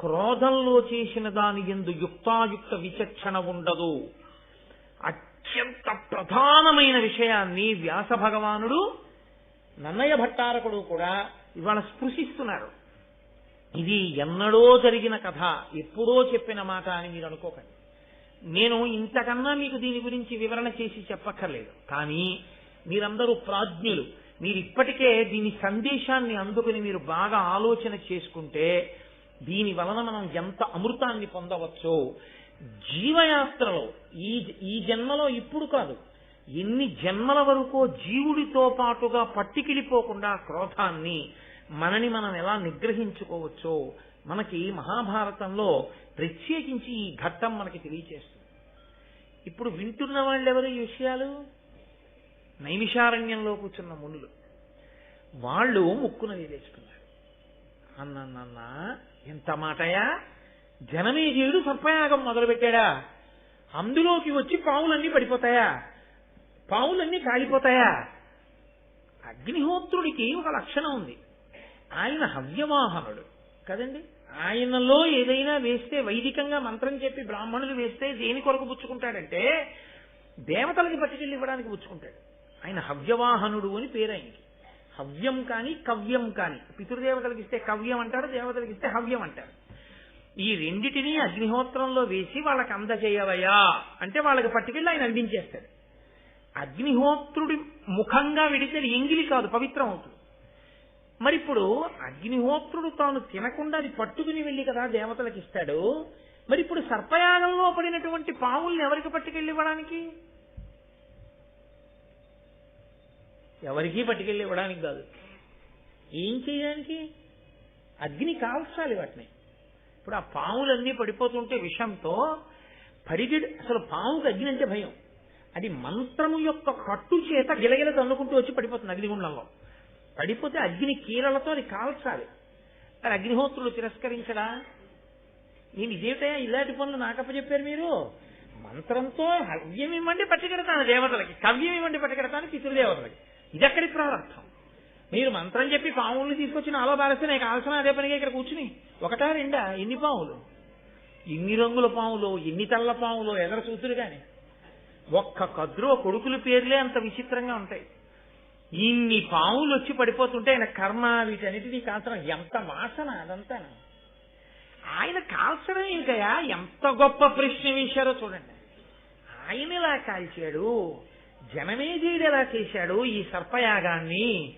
క్రోధంలో చేసిన దాని ఎందు యుక్తాయుక్త విచక్షణ ఉండదు. అత్యంత ప్రధానమైన విషయాన్ని వ్యాస భగవానుడు నన్నయ్య భట్టారకుడు కూడా ఇవాళ స్పృశిస్తున్నారు. ఇది ఎన్నడో జరిగిన కథ ఎప్పుడో చెప్పిన మాట అని మీరు అనుకోకండి. నేను ఇంతకన్నా మీకు దీని గురించి వివరణ చేసి చెప్పక్కర్లేదు. కానీ మీరందరూ ప్రాజ్ఞులు. మీరు ఇప్పటికే దీని సందేశాన్ని అందుకుని మీరు బాగా ఆలోచన చేసుకుంటే దీని వలన మనం ఎంత అమృతాన్ని పొందవచ్చో. జీవయాత్రలో ఈ ఈ జన్మలో ఇప్పుడు కాదు. ఎన్ని జన్మల వరకు జీవుడితో పాటుగా పట్టికిడిపోకుండా క్రోధాన్ని మనని మనం ఎలా నిగ్రహించుకోవచ్చో మనకి మహాభారతంలో ప్రత్యేకించి ఈ ఘట్టం మనకి తెలియచేస్తుంది. ఇప్పుడు వింటున్న వాళ్ళు ఎవరు ఈ విషయాలు? నైమిషారణ్యంలో కూర్చున్న మునులు. వాళ్ళు ముక్కున వేలేసుకున్నారు. అన్నన్న ఎంత మాటయా? జనమేజయుడు సర్పయాగం మొదలుపెట్టాడా? అందులోకి వచ్చి పావులన్నీ పడిపోతాయా? పావులన్నీ కాలిపోతాయా? అగ్నిహోత్రుడికి ఒక లక్షణం ఉంది. ఆయన హవ్యవాహనుడు. కదండి? ఆయనలో ఏదైనా వేస్తే వైదికంగా మంత్రం చెప్పి బ్రాహ్మణులు వేస్తే దేని కొరకు పుచ్చుకుంటాడంటే దేవతలకి పట్టుకెళ్ళి ఇవ్వడానికి పుచ్చుకుంటాడు. ఆయన హవ్యవాహనుడు అని పేరు ఆయనకి. హవ్యం కాని కవ్యం కాని. పితృదేవతలకు ఇస్తే కవ్యం అంటారు దేవతలకు ఇస్తే హవ్యం అంటారు. ఈ రెండిటిని అగ్నిహోత్రంలో వేసి వాళ్ళకి అందజేయవయా అంటే వాళ్ళకి పట్టుకెళ్ళి ఆయన అందించేస్తాడు. అగ్నిహోత్రుడి ముఖంగా విడితే ఎంగిలి కాదు పవిత్రం అవుతుంది. మరి ఇప్పుడు అగ్నిహోత్రుడు తాను తినకుండా అది పట్టుకుని వెళ్ళి కదా దేవతలకు ఇస్తాడు. మరి ఇప్పుడు సర్పయాగంలో పడినటువంటి పావుల్ని ఎవరికి పట్టుకెళ్ళి ఇవ్వడానికి? ఎవరికీ పట్టుకెళ్ళి ఇవ్వడానికి కాదు. ఏం చేయడానికి? అగ్ని కాల్చాలి వాటిని. ఇప్పుడు ఆ పాములన్నీ పడిపోతుంటే విషంతో పడిగిడి అసలు పాముకి అగ్ని అంటే భయం. అది మంత్రము యొక్క కట్టు చేత గిలగిల తన్నుకుంటూ వచ్చి పడిపోతుంది అగ్నిగుండంలో పడిపోతే అగ్ని కీరలతో అది కాల్చాలి. మరి అగ్నిహోత్రులు తిరస్కరించడా? నేను ఇదేమిటయా ఇలాంటి పనులు నాకప్ప చెప్పారు మీరు? మంత్రంతో హవ్యం ఇవ్వండి పట్టుకెడతాను దేవతలకి. కవ్యం ఇవ్వండి పట్టుకెడతాను పితృదేవతలకి ఇదెక్కడి ప్రారంభం? మీరు మంత్రం చెప్పి పాములు తీసుకొచ్చి నాలో బారేస్తే నాకు కావాల్సిన అదే పనిగా ఇక్కడ కూర్చుని. ఒకటా రెండా? ఎన్ని పాములు? ఎన్ని రంగుల పాములు ఎన్ని తెల్ల పాములు ఎదర చూతురు కానీ ఒక్క కద్రో కొడుకుల పేర్లే అంత విచిత్రంగా ఉంటాయి. ఇన్ని పాములు వచ్చి పడిపోతుంటే ఆయన కర్మ వీటన్నిటినీ కాల్చడం ఎంత వాసన అదంతా? ఆయన కాల్చడం ఇంకయా ఎంత గొప్ప ప్రశ్న వేశారో చూడండి. ఆయన ఇలా కాల్చాడు. జనమేజయుడు ఎలా చేశాడు ఈ సర్పయాగాన్ని.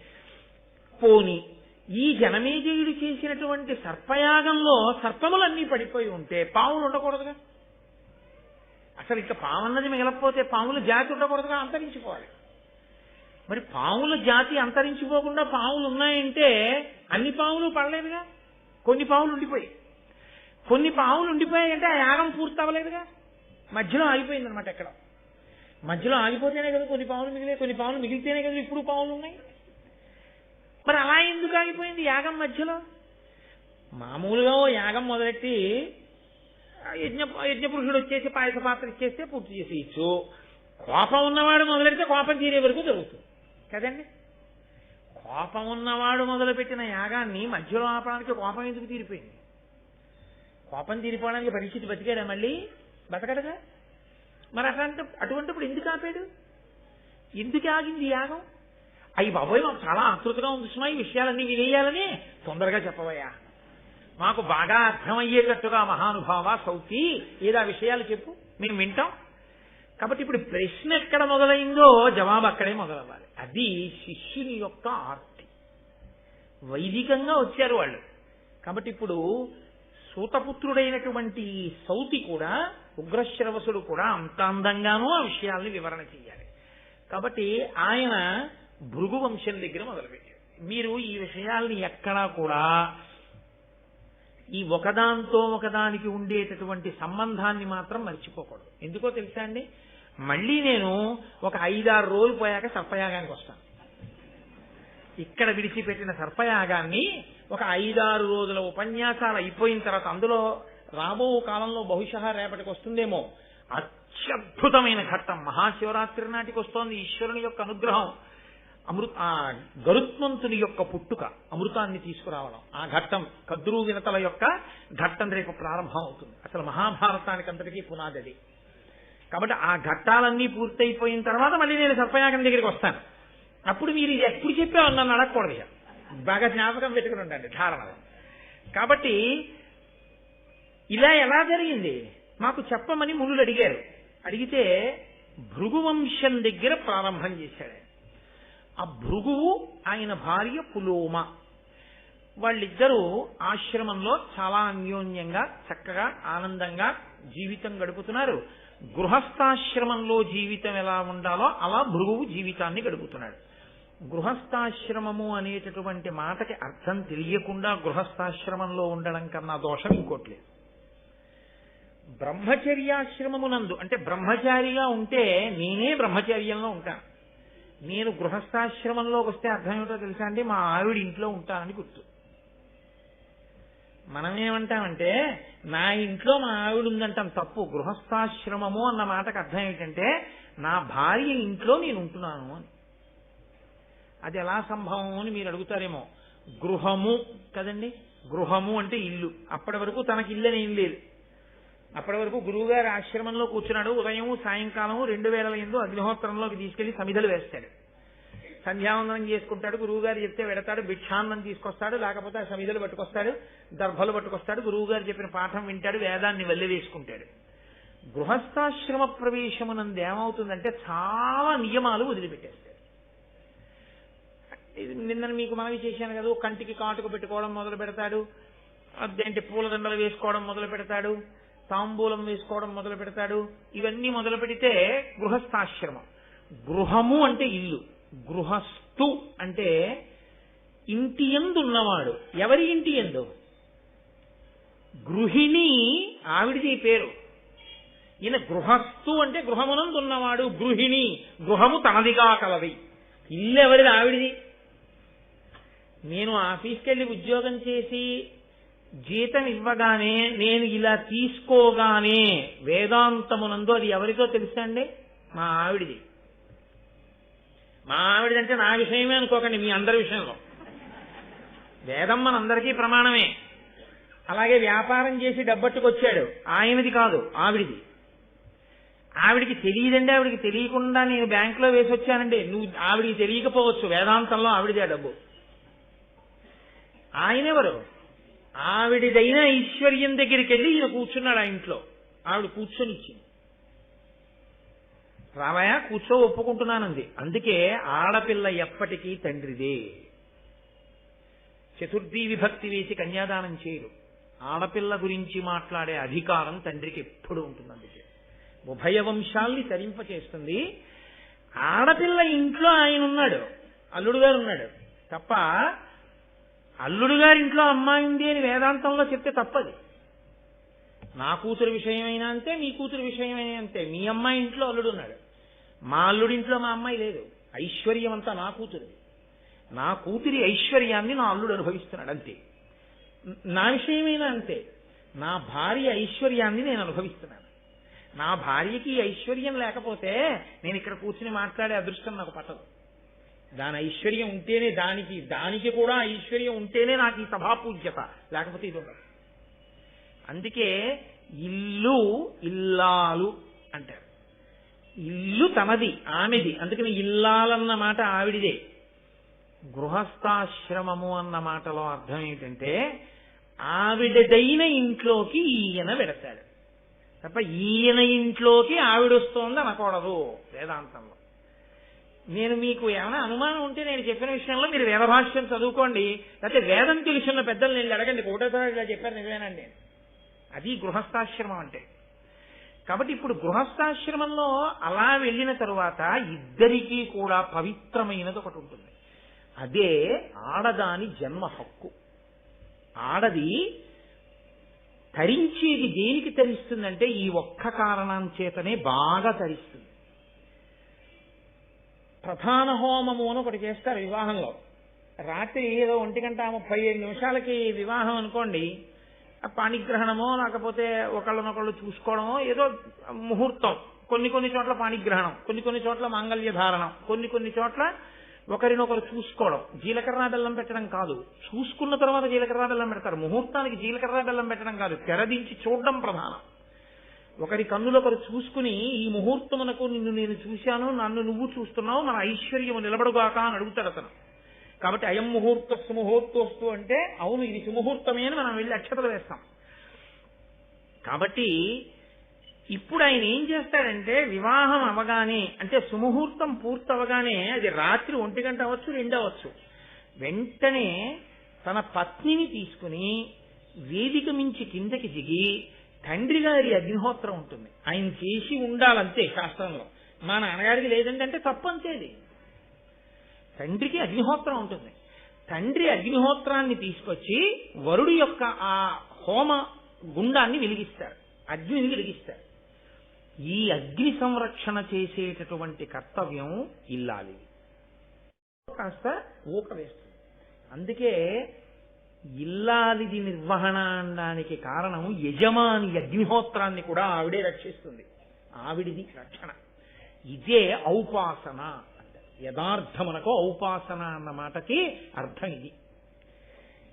పోని ఈ జనమేజయుడు చేసినటువంటి సర్పయాగంలో సర్పములన్నీ పడిపోయి ఉంటే పాములు ఉండకూడదుగా? అసలు ఇక పామన్నది మిగలకపోతే పాముల జాతి ఉండకూడదుగా? అంతరించిపోవాలి. మరి పాముల జాతి అంతరించిపోకుండా పాములు ఉన్నాయంటే అన్ని పాములు పడలేదుగా? కొన్ని పాములు ఉండిపోయి కొన్ని పాములు ఉండిపోయాయంటే ఆ యాగం పూర్తి అవ్వలేదుగా మధ్యలో ఆగిపోయిందనమాట ఎక్కడ. మధ్యలో ఆగిపోతేనే కదా కొన్ని పావులు మిగిలే కొన్ని పావులు మిగిలితేనే కదా ఇప్పుడు పావులు ఉన్నాయి. మరి అలా ఎందుకు ఆగిపోయింది యాగం మధ్యలో? మామూలుగా ఓ యాగం మొదలెట్టి యజ్ఞ యజ్ఞపురుషుడు వచ్చేసి పాయస పాత్ర ఇచ్చేస్తే పూర్తి చేసేయచ్చు కోపం ఉన్నవాడు మొదలెడితే కోపం తీరే వరకు జరుగుతుంది. కదండి? కోపం ఉన్నవాడు మొదలుపెట్టిన యాగాన్ని మధ్యలో ఆపడానికి కోపం ఎందుకు తీరిపోయింది? కోపం తీరిపోవడానికి పరిస్థితి బతికాడా మళ్ళీ? బతకడగా మరి అట్లాంటి అటువంటిప్పుడు ఎందుకు ఆపాడు? ఎందుకు ఆగింది యాగం? అయ్యి బాబోయ్ మాకు చాలా ఆతృతగా ఉంది సుమా ఈ విషయాలన్నీ వినేయాలని తొందరగా చెప్పవయ్యా. మాకు బాగా అర్థమయ్యేటట్టుగా మహానుభావ సౌతి ఏదా విషయాలు చెప్పు మేము వింటాం. కాబట్టి ఇప్పుడు ప్రశ్న ఎక్కడ మొదలైందో జవాబు అక్కడే మొదలవ్వాలి. అది శిష్యుని యొక్క ఆర్తి. వైదికంగా వచ్చారు వాళ్ళు. కాబట్టి ఇప్పుడు సూతపుత్రుడైనటువంటి సౌతి కూడా ఉగ్రశ్రవసుడు కూడా అంత అందంగానూ ఆ విషయాల్ని వివరణ చేయాలి కాబట్టి ఆయన భృగు వంశం దగ్గర మొదలుపెట్టారు. మీరు ఈ విషయాల్ని ఎక్కడా కూడా ఈ ఒకదాంతో ఒకదానికి ఉండేటటువంటి సంబంధాన్ని మాత్రం మర్చిపోకూడదు. ఎందుకో తెలుసా అండి? మళ్ళీ నేను ఒక ఐదారు రోజులు పోయాక సర్పయాగానికి వస్తాను. ఇక్కడ విడిచిపెట్టిన సర్పయాగాన్ని ఒక ఐదారు రోజుల ఉపన్యాసాలు అయిపోయిన తర్వాత అందులో రాబో కాలంలో బహుశా రేపటికి వస్తుందేమో. అత్యద్భుతమైన ఘట్టం. మహాశివరాత్రి నాటికి వస్తోంది ఈశ్వరుని యొక్క అనుగ్రహం. అమృత ఆ గరుత్మంతుని యొక్క పుట్టుక అమృతాన్ని తీసుకురావడం. ఆ ఘట్టం కద్రూ వినతల యొక్క ఘట్టం రేపు ప్రారంభం అవుతుంది. అసలు మహాభారతానికి అంతటికీ పునాది అది. కాబట్టి ఆ ఘట్టాలన్నీ పూర్తయిపోయిన తర్వాత మళ్ళీ నేను సర్పయాగం దగ్గరికి వస్తాను. అప్పుడు మీరు ఇది ఎప్పుడు చెప్పావు నన్ను అడగకూడదు బాగా జ్ఞాపకం పెట్టుకుని ఉండండి ధారణ కాబట్టి ఇలా ఎలా జరిగింది? మాకు చెప్పమని మునులు అడిగారు. అడిగితే భృగువంశం దగ్గర ప్రారంభం చేశాడు. ఆ భృగువు ఆయన భార్య పులోమ. వాళ్ళిద్దరూ ఆశ్రమంలో చాలా అన్యోన్యంగా చక్కగా ఆనందంగా జీవితం గడుపుతున్నారు. గృహస్థాశ్రమంలో జీవితం ఎలా ఉండాలో అలా భృగువు జీవితాన్ని గడుపుతున్నాడు. గృహస్థాశ్రమము అనేటటువంటి మాటకి అర్థం తెలియకుండా గృహస్థాశ్రమంలో ఉండడం కన్నా దోషం ఇంకోట్లేదు బ్రహ్మచర్యాశ్రమమునందు అంటే బ్రహ్మచారిగా ఉంటే నేనే బ్రహ్మచర్యంలో ఉంటాను నేను గృహస్థాశ్రమంలోకి వస్తే అర్థం ఏమిటో తెలుసా అండి? మా ఆవిడ ఇంట్లో ఉంటానని గుర్తు. మనం ఏమంటామంటే నా ఇంట్లో మా ఆవిడ ఉందంటాం తప్పు గృహస్థాశ్రమము అన్న మాటకు అర్థం ఏంటంటే నా భార్య ఇంట్లో నేను ఉంటున్నాను అని. అది ఎలా సంభవం అని మీరు అడుగుతారేమో. గృహము కదండి? గృహము అంటే ఇల్లు. అప్పటి వరకు తనకి ఇల్లు ఏం లేదు. అప్పటి వరకు గురువుగారు ఆశ్రమంలో కూర్చున్నాడు. ఉదయం సాయంకాలం రెండు వేల ఎందు అగ్నిహోత్రంలోకి తీసుకెళ్ళి సమిధలు వేస్తాడు. సంధ్యావందనం చేసుకుంటాడు. గురువుగారు చెప్తే వెడతాడు భిక్షాన్నం తీసుకొస్తాడు లేకపోతే ఆ సమిధలు పట్టుకొస్తాడు దర్భలు పట్టుకొస్తాడు. గురువుగారు చెప్పిన పాఠం వింటాడు వేదాన్ని వెళ్ళి వేసుకుంటాడు. గృహస్థాశ్రమ ప్రవేశమునందు ఏమవుతుందంటే చాలా నియమాలు వదిలిపెట్టేస్తాడు. నిన్న మీకు మనవి చేశాను కదా కంటికి కాటుకు పెట్టుకోవడం మొదలు పెడతాడు. అదేంటి పూలదండలు వేసుకోవడం మొదలు పెడతాడు. తాంబూలం వేసుకోవడం మొదలు పెడతాడు. ఇవన్నీ మొదలు పెడితే గృహస్థాశ్రమం. గృహము అంటే ఇల్లు. గృహస్థు అంటే ఇంటి ఎందు ఉన్నవాడు. ఎవరి ఇంటి ఎందు? గృహిణి ఆవిడిది పేరు. ఈయన గృహస్థు అంటే గృహమునందు ఉన్నవాడు. గృహిణి గృహము తనదిగా కలది. ఇల్లు ఎవరిది ఆవిడిది. నేను ఆఫీస్కి వెళ్ళి ఉద్యోగం చేసి జీతం ఇవ్వగానే నేను ఇలా తీసుకోగానే వేదాంతమునందు అది ఎవరితో తెలుసా అండి? మా ఆవిడిది. మా ఆవిడదంటే నా విషయమే అనుకోకండి మీ అందరి విషయంలో. వేదం మనందరికీ ప్రమాణమే. అలాగే వ్యాపారం చేసి డబ్బట్టుకొచ్చాడు. ఆయనది కాదు ఆవిడిది. ఆవిడికి తెలియదండి ఆవిడికి తెలియకుండా నేను బ్యాంకులో వేసి వచ్చానండి నువ్వు ఆవిడికి తెలియకపోవచ్చు వేదాంతంలో ఆవిడిదే ఆ డబ్బు. ఆయనెవరు? ఆవిడిదైన ఐశ్వర్యం దగ్గరికి వెళ్ళి ఈయన కూర్చున్నాడు ఆ ఇంట్లో. ఆవిడ కూర్చొనిచ్చింది. రామయ్య కూర్చో ఒప్పుకుంటున్నానంది. అందుకే ఆడపిల్ల ఎప్పటికీ తండ్రిదే. చతుర్థీ విభక్తి వేసి కన్యాదానం చేయరు ఆడపిల్ల గురించి మాట్లాడే అధికారం తండ్రికి ఎప్పుడు ఉంటుంది అందుకే. ఉభయ వంశాల్ని తరింపచేస్తుంది. ఆడపిల్ల ఇంట్లో ఆయన ఉన్నాడు. అల్లుడు గారు ఉన్నాడు. తప్ప అల్లుడు గారి ఇంట్లో అమ్మాయి ఉంది అని వేదాంతంలో చెప్తే తప్పది. నా కూతురు విషయమైనా అంతే మీ కూతురు విషయమైనా అంతే. మీ అమ్మాయి ఇంట్లో అల్లుడు ఉన్నాడు. మా అల్లుడింట్లో మా అమ్మాయి లేదు. ఐశ్వర్యం అంతా నా కూతురు నా కూతురి ఐశ్వర్యాన్ని నా అల్లుడు అనుభవిస్తున్నాడు అంతే. నా విషయమైనా అంతే. నా భార్య ఐశ్వర్యాన్ని నేను అనుభవిస్తున్నాను. నా భార్యకి ఐశ్వర్యం లేకపోతే నేను ఇక్కడ కూర్చుని మాట్లాడే అదృష్టం నాకు పట్టదు. దాని ఐశ్వర్యం ఉంటేనే దానికి దానికి కూడా ఐశ్వర్యం ఉంటేనే నాకు ఈ సభాపూజ్యత లేకపోతే ఇది ఉండదు. అందుకే ఇల్లు ఇల్లాలు అంటారు. ఇల్లు తమది ఆమెది. అందుకని ఇల్లాలన్న మాట ఆవిడిదే. గృహస్థాశ్రమము అన్న మాటలో అర్థం ఏంటంటే ఆవిడదైన ఇంట్లోకి ఈయన పెడతాడు తప్ప ఈయన ఇంట్లోకి ఆవిడొస్తోంది అనకూడదు వేదాంతంలో. నేను మీకు ఏమైనా అనుమానం ఉంటే నేను చెప్పిన విషయంలో మీరు వేదభాష్యం చదువుకోండి. లేకపోతే వేదం తెలుసున్న పెద్దలు నేను అడగండి. ఒకటోసారి ఇలా చెప్పారు నిజమేనండి. అది గృహస్థాశ్రమం అంటే. కాబట్టి ఇప్పుడు గృహస్థాశ్రమంలో అలా వెళ్ళిన తరువాత ఇద్దరికీ కూడా పవిత్రమైనది ఒకటి ఉంటుంది. అదే ఆడదాని జన్మ హక్కు. ఆడది తరించేది దేనికి తరిస్తుందంటే ఈ ఒక్క కారణం చేతనే బాగా తరిస్తుంది. ప్రధాన హోమము అని ఒకటి చేస్తారు వివాహంలో. రాత్రి ఏదో ఒంటి గంట ముప్పై ఐదు నిమిషాలకి వివాహం అనుకోండి పాణిగ్రహణమో లేకపోతే ఒకళ్ళనొకళ్ళు చూసుకోవడమో ఏదో ముహూర్తం. కొన్ని కొన్ని చోట్ల పాణిగ్రహణం కొన్ని కొన్ని చోట్ల మాంగళ్య ధారణం కొన్ని కొన్ని చోట్ల ఒకరినొకరు చూసుకోవడం. జీలకర్ర బెల్లం పెట్టడం కాదు. చూసుకున్న తర్వాత జీలకర్ర బెల్లం పెడతారు. ముహూర్తానికి జీలకర్ర బెల్లం పెట్టడం కాదు. తెరదించి చూడడం ప్రధానం. ఒకరి కన్నులొకరు చూసుకుని ఈ ముహూర్తమునకు నిన్ను నేను చూశాను నన్ను నువ్వు చూస్తున్నావు మన ఐశ్వర్యము నిలబడుగాక అని అడుగుతాడు అతను. కాబట్టి అయం ముహూర్త ముహూర్తోస్తు అంటే అవును ఇది సుముహూర్తమే అని మనం వెళ్ళి అక్షతలు వేస్తాం. కాబట్టి ఇప్పుడు ఆయన ఏం చేస్తాడంటే వివాహం అవగానే అంటే సుముహూర్తం పూర్తవగానే అది రాత్రి ఒంటి గంట అవ్వచ్చు రెండు అవ్వచ్చు. వెంటనే తన పత్నిని తీసుకుని వేదిక మించి కిందకి దిగి తండ్రి గారి అగ్నిహోత్రం ఉంటుంది. ఆయన చేసి ఉండాలంతే శాస్త్రంలో. మా నాన్నగారికి లేదంటే తప్పంతేది. తండ్రికి అగ్నిహోత్రం ఉంటుంది. తండ్రి అగ్నిహోత్రాన్ని తీసుకొచ్చి వరుడు యొక్క ఆ హోమ గుండాన్ని వెలిగిస్తారు. అగ్నిని వెలిగిస్తారు. ఈ అగ్ని సంరక్షణ చేసేటటువంటి కర్తవ్యం ఇల్లాలి కాస్త ఊక వేస్తుంది. అందుకే ఇల్లాలిది నిర్వహణ అనడానికి కారణం యజమాని అగ్నిహోత్రాన్ని కూడా ఆవిడే రక్షిస్తుంది. ఆవిడిది రక్షణ. ఇదే ఔపాసన యథార్థమనకో ఔపాసన అన్న మాటకి అర్థం ఇది.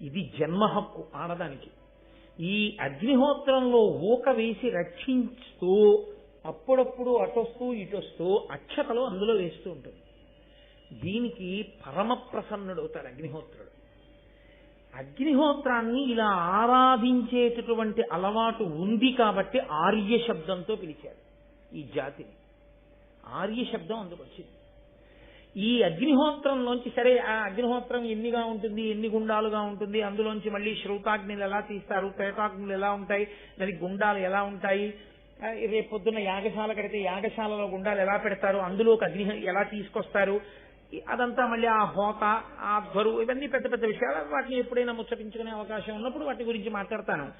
ఇది జన్మ హక్కు ఆడదానికి. ఈ అగ్నిహోత్రంలో ఊక వేసి రక్షిస్తూ అప్పుడప్పుడు అటొస్తూ ఇటొస్తూ అక్షతలు అందులో వేస్తూ ఉంటుంది. దీనికి పరమ ప్రసన్నుడవుతాడు అగ్నిహోత్రుడు. అగ్నిహోత్రాన్ని ఇలా ఆరాధించేటటువంటి అలవాటు ఉంది కాబట్టి ఆర్య శబ్దంతో పిలిచారు ఈ జాతిని. ఆర్య శబ్దం అందుకు వచ్చింది. ఈ అగ్నిహోత్రంలోంచి సరే ఆ అగ్నిహోత్రం ఎన్నిగా ఉంటుంది ఎన్ని గుండాలుగా ఉంటుంది అందులోంచి మళ్ళీ శ్రౌతాగ్నిలు ఎలా తీస్తారు త్రేతాగ్నులు ఎలా ఉంటాయి దానికి గుండాలు ఎలా ఉంటాయి రేపు పొద్దున్న యాగశాల కడితే యాగశాలలో గుండాలు ఎలా పెడతారు అందులోకి అగ్ని ఎలా తీసుకొస్తారు అదంతా మళ్ళీ ఆ హోత ఆ ధ్వరు ఇవన్నీ పెద్ద పెద్ద విషయాలు. వాటిని ఎప్పుడైనా ముచ్చటించుకునే అవకాశం ఉన్నప్పుడు వాటి గురించి మాట్లాడతాను.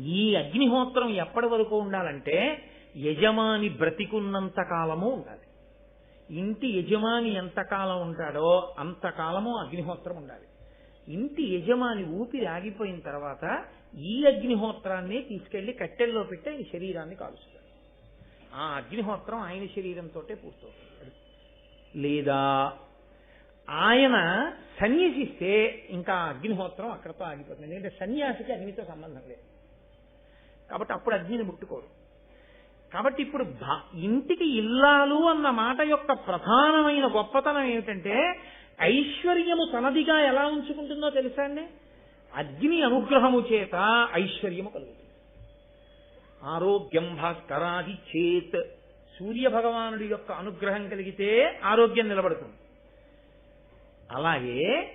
ఈ అగ్నిహోత్రం ఎప్పటి వరకు ఉండాలంటే యజమాని బ్రతికున్నంత కాలము ఉండాలి. ఇంటి యజమాని ఎంతకాలం ఉంటాడో అంతకాలము అగ్నిహోత్రం ఉండాలి. ఇంటి యజమాని ఊపిరి ఆగిపోయిన తర్వాత ఈ అగ్నిహోత్రాన్ని తీసుకెళ్ళి కట్టెల్లో పెట్టి ఆయన శరీరాన్ని కాలుస్తాడు ఆ అగ్నిహోత్రం ఆయన శరీరంతో పూర్తవుతుంది. లేదా ఆయన సన్యసిస్తే ఇంకా అగ్నిహోత్రం అక్కడతో ఆగిపోతుంది. ఎందుకంటే సన్యాసికి అగ్నితో సంబంధం లేదు. కాబట్టి అప్పుడు అగ్నిని ముట్టుకోరు. కాబట్టి ఇప్పుడు భా- ఇంటికి ఇల్లాలు అన్న మాట యొక్క ప్రధానమైన గొప్పతనం ఏమిటంటే ఐశ్వర్యము తనదిగా ఎలా ఉంచుకుంటుందో తెలుసా అండి? అగ్ని అనుగ్రహము చేత ఐశ్వర్యము కలుగుతుంది. ఆరోగ్యం భాస్కరాది చేత్ సూర్య భగవానుడి యొక్క అనుగ్రహం కలిగితే ఆరోగ్యం నిలబడుతుంది. అలాగే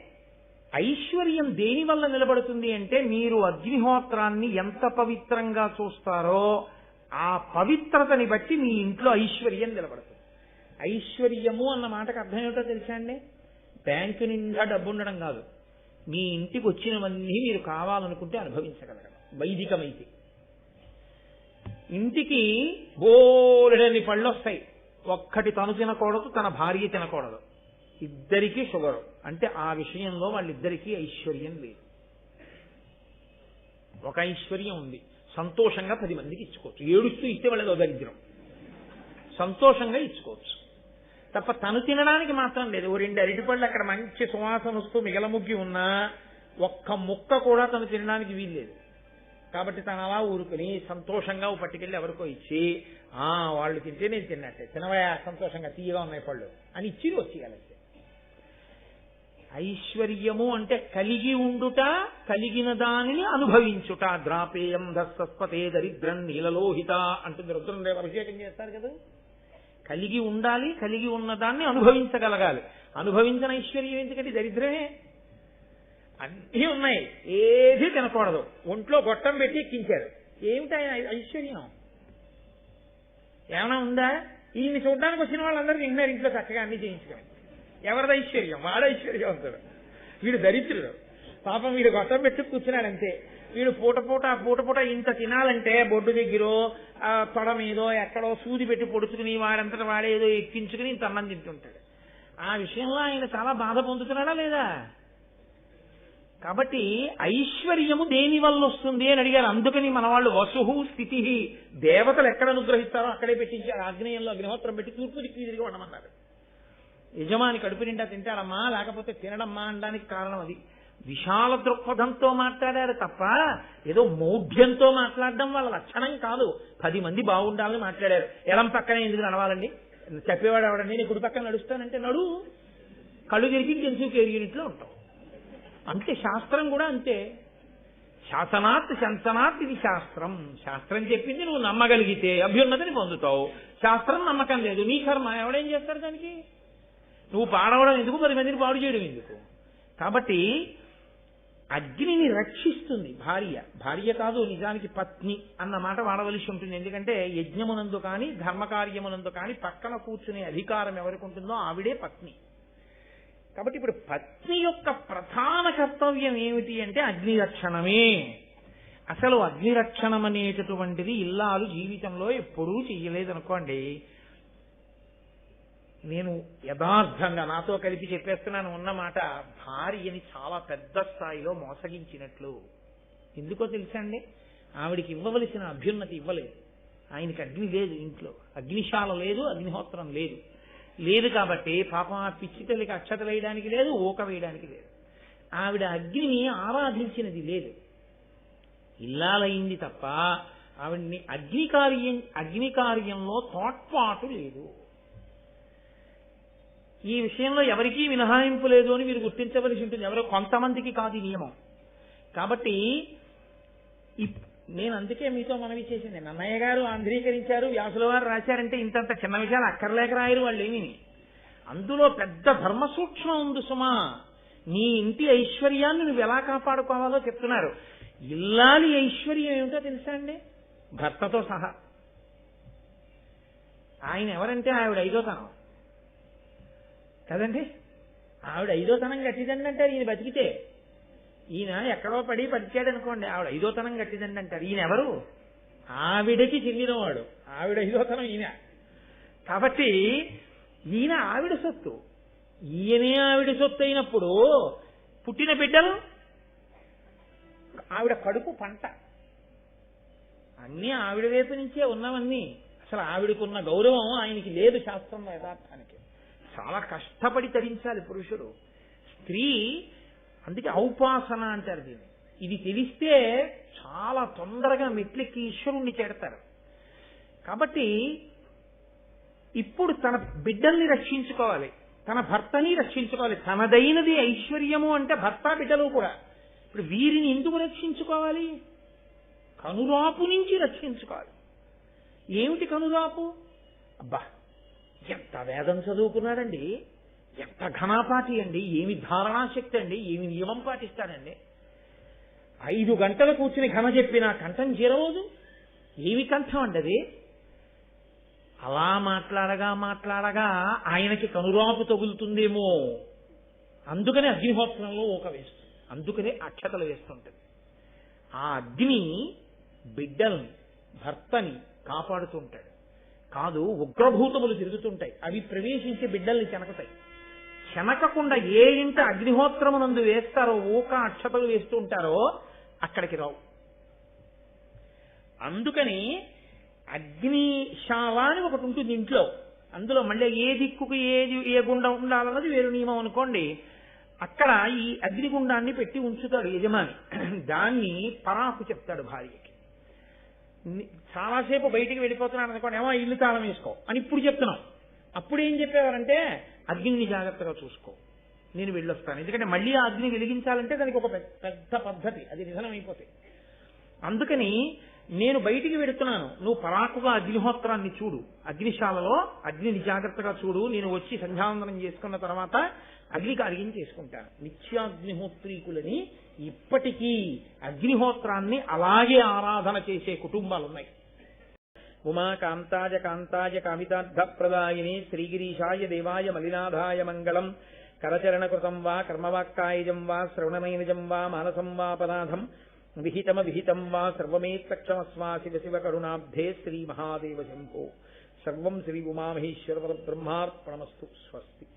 ఐశ్వర్యం దేని వల్ల నిలబడుతుంది అంటే మీరు అగ్నిహోత్రాన్ని ఎంత పవిత్రంగా చూస్తారో ఆ పవిత్రతని బట్టి మీ ఇంట్లో ఐశ్వర్యం నిలబడుతుంది. ఐశ్వర్యము అన్న మాటకు అర్థం ఏమిటో తెలుసా అండి? బ్యాంకు నిండా డబ్బు ఉండడం కాదు. మీ ఇంటికి వచ్చినవన్నీ మీరు కావాలనుకుంటే అనుభవించగలగడం వైదికమైతే. ఇంటికి బోలెడని పళ్ళు వస్తాయి ఒక్కటి తను తినకూడదు తన భార్య తినకూడదు. ఇద్దరికీ షుగరు. అంటే ఆ విషయంలో వాళ్ళిద్దరికీ ఐశ్వర్యం లేదు. ఒక ఐశ్వర్యం ఉంది. సంతోషంగా పది మందికి ఇచ్చుకోవచ్చు. ఏడుస్తూ ఇస్తే వాళ్ళదో దరిద్రం. సంతోషంగా ఇచ్చుకోవచ్చు. తప్ప తను తినడానికి మాత్రం లేదు. ఓ రెండు అరటిపళ్ళు అక్కడ మంచి సువాసన వస్తూ మిగలముగ్గి ఉన్నా ఒక్క ముక్క కూడా తను తినడానికి వీల్లేదు. కాబట్టి తను అలా ఊరుకుని సంతోషంగా ఓ పట్టుకెళ్ళి ఎవరికో ఇచ్చి ఆ వాళ్ళు తింటే నేను తిన్నట్టే తినవయా సంతోషంగా తీయగా ఉన్నాయి పళ్ళు అని ఇచ్చి వచ్చేయాలంటే ఐశ్వర్యము అంటే కలిగి ఉండుట కలిగిన దానిని అనుభవించుట. ద్రాపేయం దస్సస్పతే దరిద్రం నీలలోహిత అంటుంది రుద్రందేవ అభిషేకం చేస్తారు కదా. కలిగి ఉండాలి కలిగి ఉన్న దాన్ని అనుభవించగలగాలి. అనుభవించిన ఐశ్వర్యం ఎందుకంటే దరిద్రమే. అన్నీ ఉన్నాయి. ఏది తినకూడదు. ఒంట్లో గొట్టం పెట్టి ఎక్కించారు ఏమిటి ఆయన ఐశ్వర్యం? ఏమైనా ఉందా? ఈయన్ని చూడడానికి వచ్చిన వాళ్ళందరూ తింటున్నారు ఇంట్లో చక్కగా అన్ని చేయించుకొని. ఎవరిది ఐశ్వర్యం? వాడు ఐశ్వర్యవంతుడు. వీడు దరిద్రుడు. పాపం వీడు గొట్టం పెట్టి కూర్చున్నాడు అంతే. వీడు పూట పూట పూట పూట ఇంత తినాలంటే బొడ్డు దగ్గర తొడ మీదో ఎక్కడో సూది పెట్టి పొడుచుకుని వాడంతటా వాడే ఏదో ఎక్కించుకుని ఇంత అన్నం తింటుంటాడు. ఆ విషయంలో ఆయన చాలా బాధ పొందుతున్నాడా లేదా? కాబట్టి ఐశ్వర్యము దేని వల్ల వస్తుంది అని అడిగారు. అందుకని మన వాళ్ళు వసుహు స్థితి దేవతలు ఎక్కడ అనుగ్రహిస్తారో అక్కడే పెట్టించారు ఆగ్నేయంలో అగ్నిహోత్రం పెట్టి తూర్పు దిక్కు తిరిగి ఉండమన్నారు యజమాని కడుపు నిండా తింటారమ్మా లేకపోతే తినడమ్మా అనడానికి కారణం అది. విశాల దృక్పథంతో మాట్లాడారు తప్ప ఏదో మౌఢ్యంతో మాట్లాడడం వాళ్ళ లక్షణం కాదు. పది మంది బాగుండాలని మాట్లాడారు. ఎలం పక్కనే ఎందుకు నడవాలండి? చెప్పేవాడు ఎవడండి? నీ కుడి పక్కన నడుస్తానంటే నడు. కళ్ళు తిరిగి తెలుసు ఎరిగినట్లు ఉంటాం అంతే శాస్త్రం కూడా అంతే. శాసనాత్ శంసనాత్ ఇది శాస్త్రం. శాస్త్రం చెప్పింది నువ్వు నమ్మగలిగితే అభ్యున్నతిని పొందుతావు. శాస్త్రం నమ్మకం లేదు. నీ కర్మ ఎవడేం చేస్తాడు దానికి? నువ్వు పాడవడం ఎందుకు? పది మందిని పాడు చేయడం ఎందుకు? కాబట్టి అగ్నిని రక్షిస్తుంది భార్య. భార్య కాదు నిజానికి పత్ని అన్న మాట వాడవలసి ఉంటుంది. ఎందుకంటే యజ్ఞమునందు కానీ ధర్మకార్యమునందు కానీ పక్కన కూర్చునే అధికారం ఎవరికి ఉంటుందో ఆవిడే పత్ని. కాబట్టి ఇప్పుడు పత్ని యొక్క ప్రధాన కర్తవ్యం ఏమిటి అంటే అగ్ని రక్షణమే అసలు అగ్ని రక్షణం అనేటటువంటిది ఇల్లాలు జీవితంలో ఎప్పుడూ చెయ్యలేదనుకోండి. నేను యథార్థంగా నాతో కలిపి చెప్పేస్తున్నాను ఉన్న మాట భార్యని చాలా పెద్ద స్థాయిలో మోసగించినట్లు. ఎందుకో తెలుసండి ఆవిడికి ఇవ్వవలసిన అభ్యున్నతి ఇవ్వలేదు. ఆయనకి అగ్ని లేదు ఇంట్లో. అగ్నిశాల లేదు అగ్నిహోత్రం లేదు. లేదు కాబట్టి పాపం ఆ పిచ్చి తల్లికి అక్షత వేయడానికి లేదు ఊక వేయడానికి లేదు. ఆవిడ అగ్నిని ఆరాధించినది లేదు. ఇల్లాలైంది తప్ప ఆవిడ్ని అగ్ని కార్యం అగ్ని కార్యంలో తోడ్పాటు లేదు. ఈ విషయంలో ఎవరికీ మినహాయింపు లేదు అని మీరు గుర్తించవలసి ఉంటుంది. ఎవరో కొంతమందికి కాదు నియమం. కాబట్టి నేను అందుకే మీతో మనవి చేసింది. నన్నయ్య గారు ఆంధ్రీకరించారు వ్యాసుల వారు రాశారంటే ఇంతంత చిన్న విషయాలు అక్కర్లేక రాయరు వాళ్ళు ఏమీ అందులో పెద్ద ధర్మసూక్ష్మం ఉంది సుమా. నీ ఇంటి ఐశ్వర్యాన్ని నువ్వు ఎలా కాపాడుకోవాలో చెప్తున్నారు. ఇల్లాలి ఐశ్వర్యం ఏమిటో తెలుసా అండి? భర్తతో సహా. ఆయన ఎవరంటే ఆవిడ ఐదోతనం కదండి? ఆవిడ ఐదోతనం గట్టిదండి అంటారు ఈయన బతికితే. ఈయన ఎక్కడో పడి బతికాడు అనుకోండి ఆవిడ ఐదోతనం కట్టిదండి అంటారు. ఈయన ఎవరు ఆవిడకి చెందినవాడు. ఆవిడ ఐదోతనం ఈయన. కాబట్టి ఈయన ఆవిడ సొత్తు. ఈయనే ఆవిడ సొత్తు అయినప్పుడు పుట్టిన బిడ్డలు? ఆవిడ కడుపు పంట. అన్నీ ఆవిడ వైపు నుంచే ఉన్నవన్నీ. అసలు ఆవిడకున్న గౌరవం ఆయనకి లేదు శాస్త్రంలో యథార్థానికి చాలా కష్టపడి తరించాలి పురుషుడు. స్త్రీ అందుకే ఔపాసన అంటారు దీన్ని. ఇది తెలిస్తే చాలా తొందరగా మెట్లెక్కి ఈశ్వరుణ్ణి చేడతారు కాబట్టి ఇప్పుడు తన బిడ్డల్ని రక్షించుకోవాలి. తన భర్తని రక్షించుకోవాలి. తనదైనది ఐశ్వర్యము అంటే భర్త బిడ్డలు కూడా. ఇప్పుడు వీరిని ఎందుకు రక్షించుకోవాలి? కనురాపు నుంచి రక్షించుకోవాలి. ఏమిటి కనురాపు? అబ్బా ఎంత వేదం చదువుకున్నాడండి. ఎంత ఘనాపాటి అండి? ఏమి ధారణాశక్తి అండి? ఏమి నియమం పాటిస్తాడండి ఐదు గంటలు కూర్చుని ఘన చెప్పిన కంఠం చేరవదు ఏమి కంఠం అండి అది? అలా మాట్లాడగా మాట్లాడగా ఆయనకి కనురాపు తగులుతుందేమో. అందుకనే అగ్నిహోత్రంలో ఒక వేస్తుంది. అందుకనే అక్షతలు వేస్తుంటుంది. ఆ అగ్ని బిడ్డల్ని భర్తని కాపాడుతుంటాడు. కాదు ఉగ్రభూతములు తిరుగుతుంటాయి. అవి ప్రవేశించి బిడ్డల్ని చెనకతాయి. చెమకకుండా ఏ ఇంట అగ్నిహోత్రమునందు వేస్తారో ఊక అక్షతలు వేస్తూ ఉంటారో అక్కడికి రావు. అందుకని అగ్నిశాల అని ఒకటి ఉంటుంది ఇంట్లో. అందులో మళ్ళీ ఏ దిక్కుకు ఏది ఏ గుండం ఉండాలన్నది వేరు నియమం అనుకోండి. అక్కడ ఈ అగ్నిగుండాన్ని పెట్టి ఉంచుతాడు యజమాని. దాన్ని పరాకు చెప్తాడు భార్యకి. చాలాసేపు బయటికి వెళ్ళిపోతున్నాడు అనుకోండి ఏమో ఇల్లు తాళం వేసుకో అని ఇప్పుడు చెప్తున్నాం. అప్పుడు ఏం చెప్పేవారంటే అగ్నిని జాగ్రత్తగా చూసుకో. నేను వెళ్ళొస్తాను. ఎందుకంటే మళ్ళీ ఆ అగ్ని వెలిగించాలంటే దానికి ఒక పెద్ద పద్ధతి. అది నిధనం అయిపోతాయి అందుకని నేను బయటికి వెడుతున్నాను నువ్వు పరాకుగా అగ్నిహోత్రాన్ని చూడు. అగ్నిశాలలో అగ్నిని జాగ్రత్తగా చూడు. నేను వచ్చి సంధ్యావందనం చేసుకున్న తర్వాత అగ్ని కార్యం చేసుకుంటాను. నిత్యాగ్నిహోత్రీకులని ఇప్పటికీ అగ్నిహోత్రాన్ని అలాగే ఆరాధన చేసే కుటుంబాలు ఉన్నాయి उमा कांताज कांताज कान्ताय कामितार्थप्रदायिनि श्रीगिरीशाय देवाय मलिनाथाय मङ्गलम्। करचरणकृतम् वा कर्मवाक्कायजम् वा श्रवणनैनजम् वा मानसम् वा पदाधम् विहितमविहितम् वा सर्वमेतक्षमस्मा शिव शिव करुणाब्धे श्रीमहादेव शंभो सर्वम् श्री उमा महेश्वर ब्रह्मार्पणमस्तु स्वस्ति।